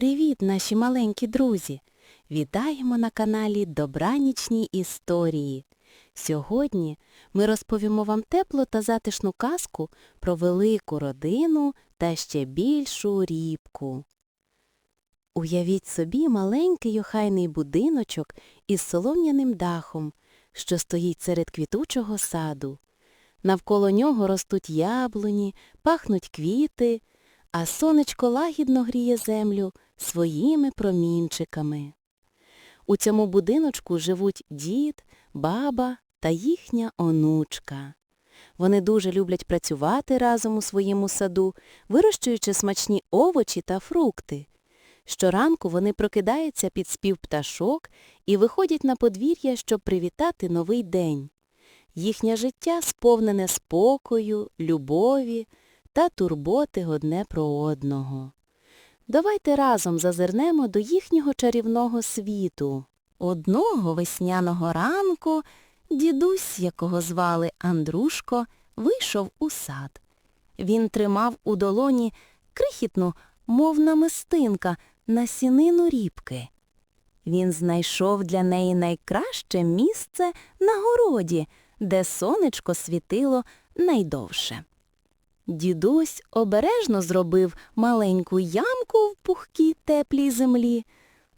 Привіт, наші маленькі друзі! Вітаємо на каналі Добранічні історії. Сьогодні ми розповімо вам теплу та затишну казку про велику родину та ще більшу рібку. Уявіть собі маленький охайний будиночок із солом'яним дахом, що стоїть серед квітучого саду. Навколо нього ростуть яблуні, пахнуть квіти, а сонечко лагідно гріє землю своїми промінчиками. У цьому будиночку живуть дід, баба та їхня онучка. Вони дуже люблять працювати разом у своєму саду, вирощуючи смачні овочі та фрукти. Щоранку вони прокидаються під спів пташок і виходять на подвір'я, щоб привітати новий день. Їхнє життя сповнене спокою, любові та турботи одне про одного. Давайте разом зазирнемо до їхнього чарівного світу. Одного весняного ранку дідусь, якого звали Андрушко, вийшов у сад. Він тримав у долоні крихітну, мов намистинка, насінину рібки. Він знайшов для неї найкраще місце на городі, де сонечко світило найдовше. Дідусь обережно зробив маленьку ямку в пухкій теплій землі,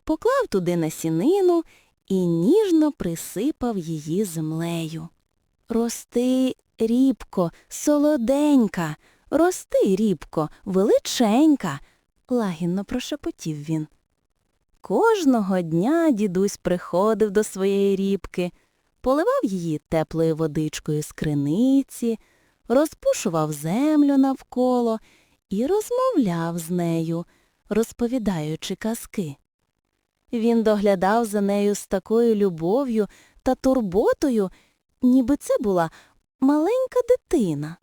поклав туди насінину і ніжно присипав її землею. Рости, рібко, солоденька, рости, рібко, величенька, лагідно прошепотів він. Кожного дня дідусь приходив до своєї рібки, поливав її теплою водичкою з криниці, розпушував землю навколо і розмовляв з нею, розповідаючи казки. Він доглядав за нею з такою любов'ю та турботою, ніби це була маленька дитина.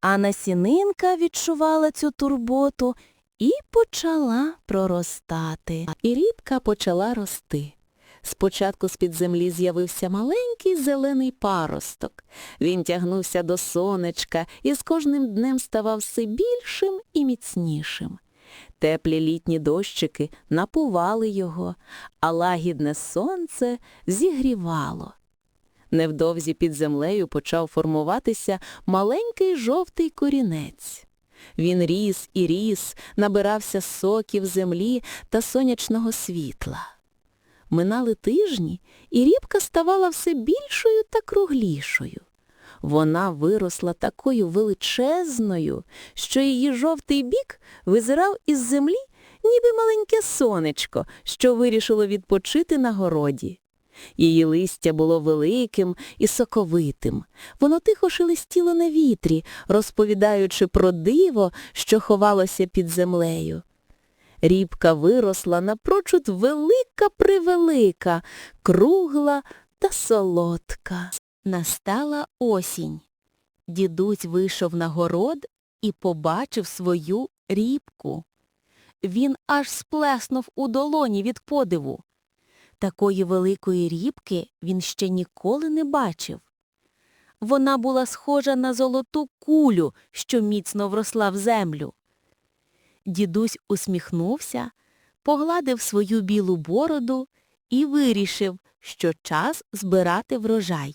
А насінинка відчувала цю турботу і почала проростати. І рібка почала рости. Спочатку з-під землі з'явився маленький зелений паросток. Він тягнувся до сонечка і з кожним днем ставав все більшим і міцнішим. Теплі літні дощики напували його, а лагідне сонце зігрівало. Невдовзі під землею почав формуватися маленький жовтий корінець. Він ріс і ріс, набирався соків землі та сонячного світла. Минали тижні, і рібка ставала все більшою та круглішою. Вона виросла такою величезною, що її жовтий бік визирав із землі, ніби маленьке сонечко, що вирішило відпочити на городі. Її листя було великим і соковитим. Воно тихо шелестіло на вітрі, розповідаючи про диво, що ховалося під землею. Рібка виросла напрочуд велика-превелика, кругла та солодка. Настала осінь. Дідусь вийшов на город і побачив свою рібку. Він аж сплеснув у долоні від подиву. Такої великої рібки він ще ніколи не бачив. Вона була схожа на золоту кулю, що міцно вросла в землю. Дідусь усміхнувся, погладив свою білу бороду і вирішив, що час збирати врожай.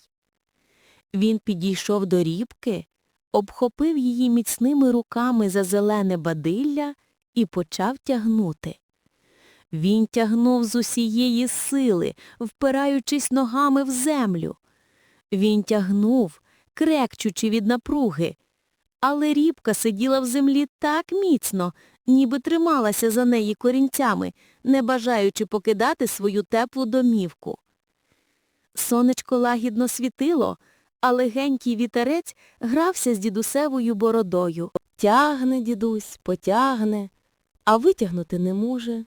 Він підійшов до рібки, обхопив її міцними руками за зелене бадилля і почав тягнути. Він тягнув з усієї сили, впираючись ногами в землю. Він тягнув, крекчучи від напруги, але рібка сиділа в землі так міцно, ніби трималася за неї корінцями, не бажаючи покидати свою теплу домівку. Сонечко лагідно світило, а легенький вітерець грався з дідусевою бородою. Тягне дідусь, потягне, а витягнути не може.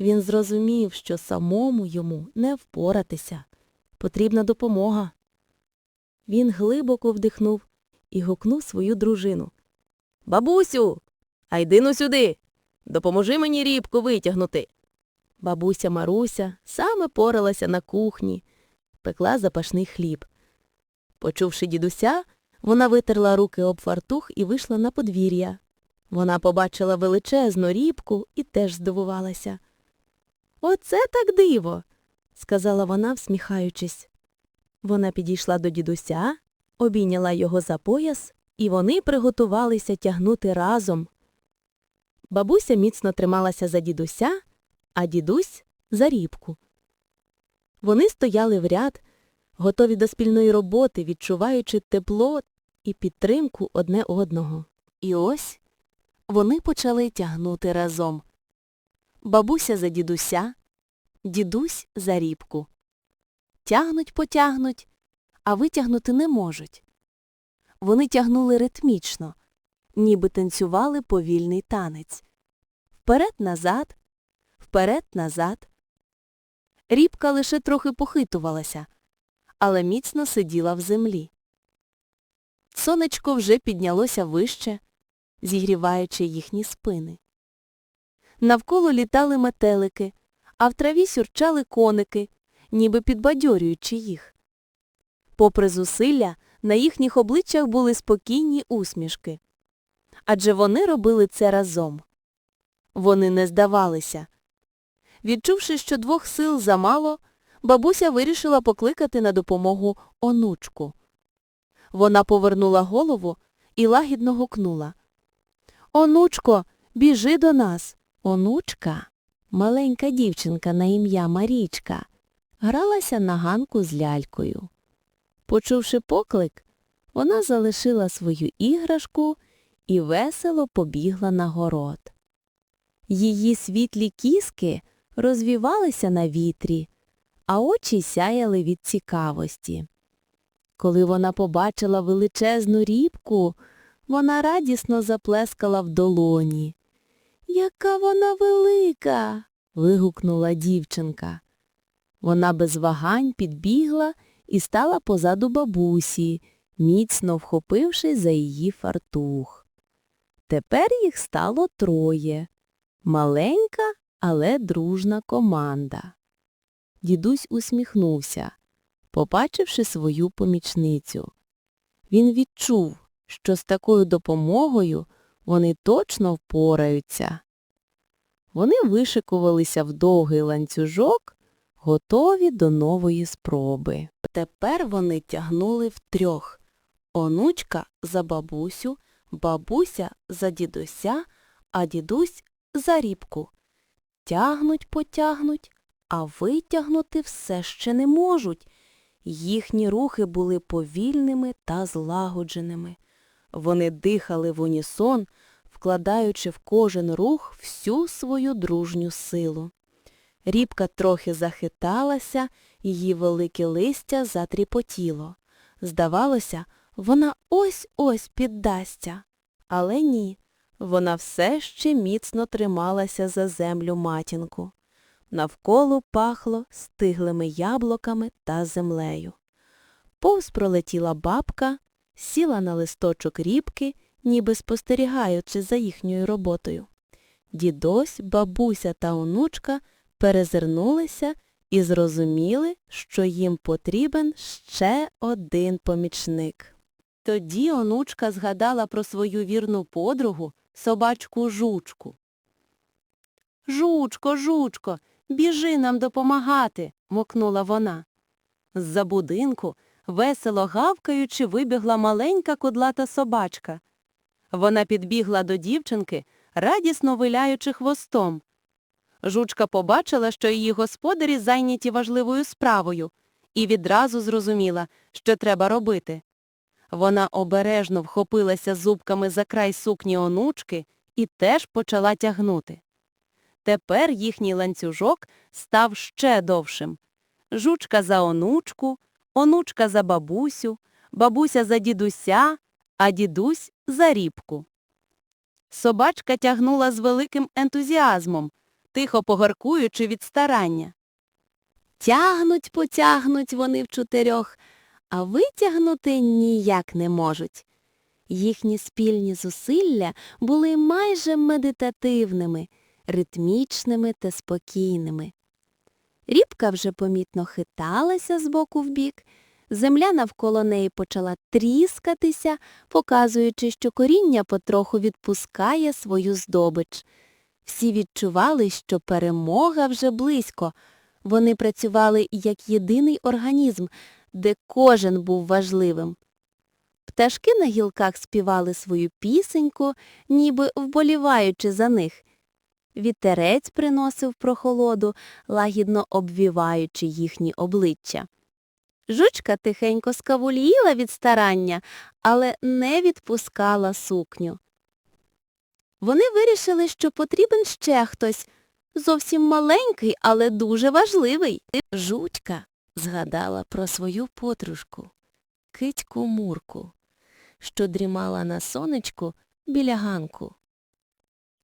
Він зрозумів, що самому йому не впоратися. Потрібна допомога. Він глибоко вдихнув і гукнув свою дружину. Бабусю, а йди ну сюди. Допоможи мені рібку витягнути. Бабуся Маруся саме поралася на кухні, пекла запашний хліб. Почувши дідуся, вона витерла руки об фартух і вийшла на подвір'я. Вона побачила величезну рібку і теж здивувалася. Оце так диво, сказала вона, всміхаючись. Вона підійшла до дідуся, обійняла його за пояс, і вони приготувалися тягнути разом. Бабуся міцно трималася за дідуся, а дідусь за рібку. Вони стояли в ряд, готові до спільної роботи, відчуваючи тепло і підтримку одне одного. І ось вони почали тягнути разом. Бабуся за дідуся, дідусь за рібку. Тягнуть, потягнуть, а витягнути не можуть. Вони тягнули ритмічно, ніби танцювали повільний танець. Вперед-назад, вперед-назад. Рібка лише трохи похитувалася, але міцно сиділа в землі. Сонечко вже піднялося вище, зігріваючи їхні спини. Навколо літали метелики, а в траві сюрчали коники, ніби підбадьорюючи їх. Попри зусилля, на їхніх обличчях були спокійні усмішки. Адже вони робили це разом. Вони не здавалися. Відчувши, що двох сил замало, бабуся вирішила покликати на допомогу онучку. Вона повернула голову і лагідно гукнула. Онучко, біжи до нас. Онучка, маленька дівчинка на ім'я Марічка, гралася на ганку з лялькою. Почувши поклик, вона залишила свою іграшку і весело побігла на город. Її світлі кіски розвівалися на вітрі, а очі сяяли від цікавості. Коли вона побачила величезну рібку, вона радісно заплескала в долоні. Яка вона велика. вигукнула дівчинка. Вона без вагань підбігла і стала позаду бабусі, міцно вхопившись за її фартух. Тепер їх стало троє. Маленька, але дружна команда. Дідусь усміхнувся, побачивши свою помічницю. Він відчув, що з такою допомогою вони точно впораються. Вони вишикувалися в довгий ланцюжок, готові до нової спроби. Тепер вони тягнули втрьох. Онучка за бабусю, бабуся за дідуся, а дідусь за рібку. Тягнуть, потягнуть, а витягнути все ще не можуть. Їхні рухи були повільними та злагодженими. Вони дихали в унісон, вкладаючи в кожен рух всю свою дружню силу. Рібка трохи захиталася, її велике листя затріпотіло. Здавалося, вона ось-ось піддасться. Але ні, вона все ще міцно трималася за землю матінку. Навколо пахло стиглими яблуками та землею. Повз пролетіла бабка, сіла на листочок рібки, ніби спостерігаючи за їхньою роботою. Дідусь, бабуся та онучка перезирнулися і зрозуміли, що їм потрібен ще один помічник. Тоді онучка згадала про свою вірну подругу, собачку жучку. Жучко, жучко, біжи нам допомагати, мокнула вона. З-за будинку, весело гавкаючи, вибігла маленька кудлата собачка. Вона підбігла до дівчинки, радісно виляючи хвостом. Жучка побачила, що її господарі зайняті важливою справою, і відразу зрозуміла, що треба робити. Вона обережно вхопилася зубками за край сукні онучки і теж почала тягнути. Тепер їхній ланцюжок став ще довшим. Жучка за онучку, онучка за бабусю, бабуся за дідуся, а дідусь за рібку. Собачка тягнула з великим ентузіазмом, тихо погоркуючи від старання. Тягнуть, потягнуть вони в чотирьох, а витягнути ніяк не можуть. Їхні спільні зусилля були майже медитативними, ритмічними та спокійними. Рібка вже помітно хиталася з боку в бік, Земля навколо неї почала тріскатися, показуючи, що коріння потроху відпускає свою здобич. Всі відчували, що перемога вже близько. Вони працювали як єдиний організм, де кожен був важливим. Пташки на гілках співали свою пісеньку, ніби вболіваючи за них. Вітерець приносив прохолоду, лагідно обвіваючи їхні обличчя. Жучка тихенько скавуліла від старання, але не відпускала сукню. Вони вирішили, що потрібен ще хтось, зовсім маленький, але дуже важливий. Жучка згадала про свою подружку, китьку Мурку, що дрімала на сонечку біля ганку.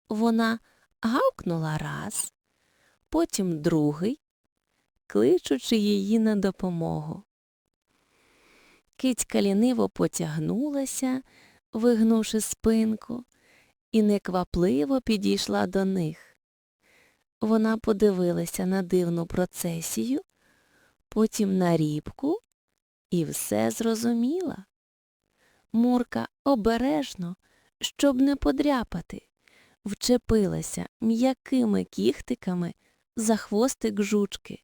Вона гавкнула раз, потім другий, кличучи її на допомогу. Кицька ліниво потягнулася, вигнувши спинку, і неквапливо підійшла до них. Вона подивилася на дивну процесію, потім на рібку і все зрозуміла. Мурка обережно, щоб не подряпати, вчепилася м'якими кіхтиками за хвостик жучки.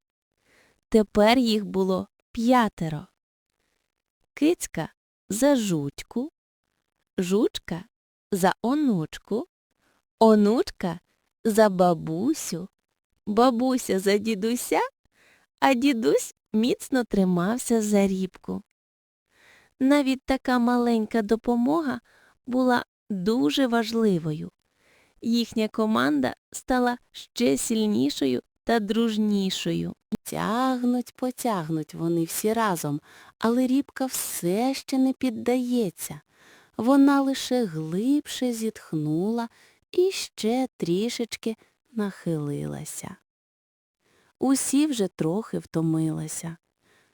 Тепер їх було п'ятеро. Кицька за жутьку, жучка за онучку, онучка за бабусю, бабуся за дідуся, а дідусь міцно тримався за рібку. Навіть така маленька допомога була дуже важливою. Їхня команда стала ще сильнішою та дружнішою. Тягнуть, потягнуть вони всі разом, але рібка все ще не піддається. Вона лише глибше зітхнула і ще трішечки нахилилася. Усі вже трохи втомилися.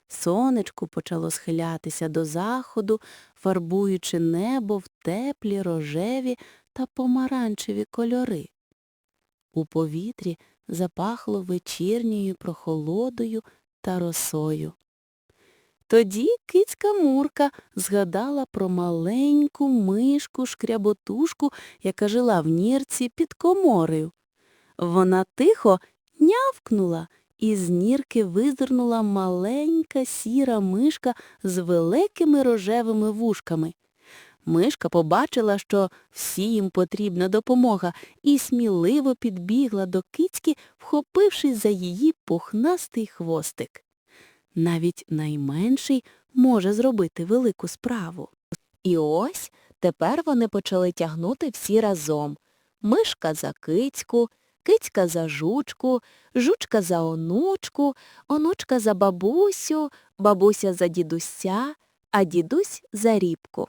Сонечко почало схилятися до заходу, фарбуючи небо в теплі рожеві та помаранчеві кольори. У повітрі запахло вечірньою прохолодою та росою. Тоді кицька Мурка згадала про маленьку мишку шкряботушку, яка жила в нірці під коморею. Вона тихо нявкнула, і з нірки визирнула маленька сіра мишка з великими рожевими вушками. Мишка побачила, що всім їм потрібна допомога, і сміливо підбігла до кицьки, вхопившись за її пухнастий хвостик. Навіть найменший може зробити велику справу. І ось тепер вони почали тягнути всі разом. Мишка за кицьку, кицька за жучку, жучка за онучку, онучка за бабусю, бабуся за дідуся, а дідусь за рібку.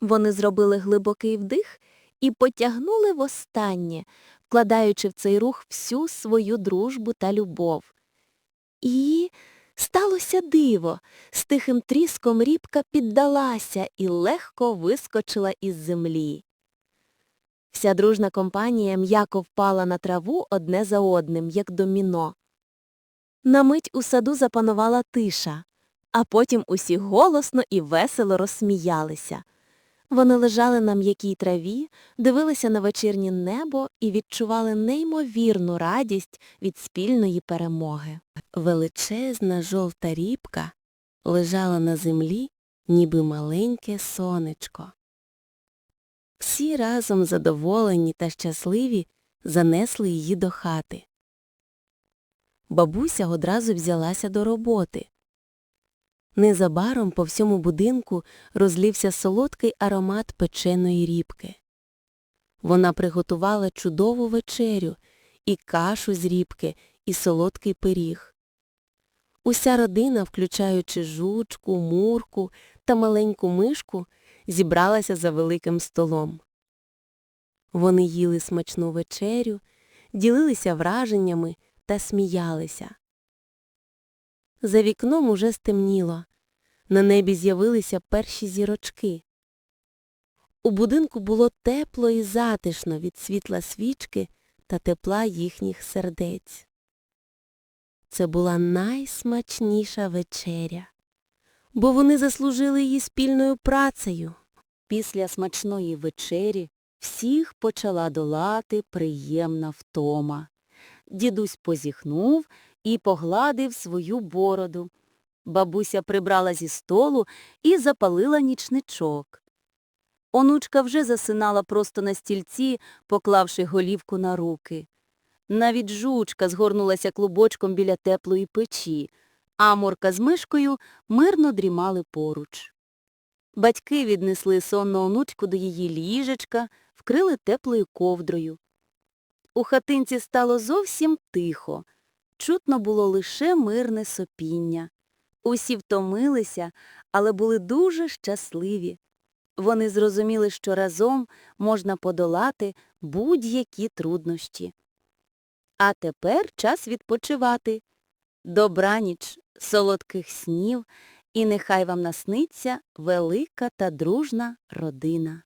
Вони зробили глибокий вдих і потягнули востаннє, вкладаючи в цей рух всю свою дружбу та любов. І сталося диво. З тихим тріском рібка піддалася і легко вискочила із землі. Вся дружна компанія м'яко впала на траву одне за одним, як доміно. На мить у саду запанувала тиша, а потім усі голосно і весело розсміялися. Вони лежали на м'якій траві, дивилися на вечірнє небо і відчували неймовірну радість від спільної перемоги. Величезна жовта рібка лежала на землі, ніби маленьке сонечко. Всі разом задоволені та щасливі занесли її до хати. Бабуся одразу взялася до роботи. Незабаром по всьому будинку розлівся солодкий аромат печеної рібки. Вона приготувала чудову вечерю і кашу з рібки, і солодкий пиріг. Уся родина, включаючи жучку, мурку та маленьку мишку, зібралася за великим столом. Вони їли смачну вечерю, ділилися враженнями та сміялися. За вікном уже стемніло. На небі з'явилися перші зірочки. У будинку було тепло і затишно від світла свічки та тепла їхніх сердець. Це була найсмачніша вечеря. Бо вони заслужили її спільною працею. Після смачної вечері всіх почала долати приємна втома. Дідусь позіхнув і погладив свою бороду. Бабуся прибрала зі столу і запалила нічничок. Онучка вже засинала просто на стільці, поклавши голівку на руки. Навіть жучка згорнулася клубочком біля теплої печі, а Морка з мишкою мирно дрімали поруч. Батьки віднесли сонну онучку до її ліжечка, вкрили теплою ковдрою. У хатинці стало зовсім тихо. Чутно було лише мирне сопіння. Усі втомилися, але були дуже щасливі. Вони зрозуміли, що разом можна подолати будь-які труднощі. А тепер час відпочивати. Добраніч, солодких снів, і нехай вам насниться велика та дружна родина.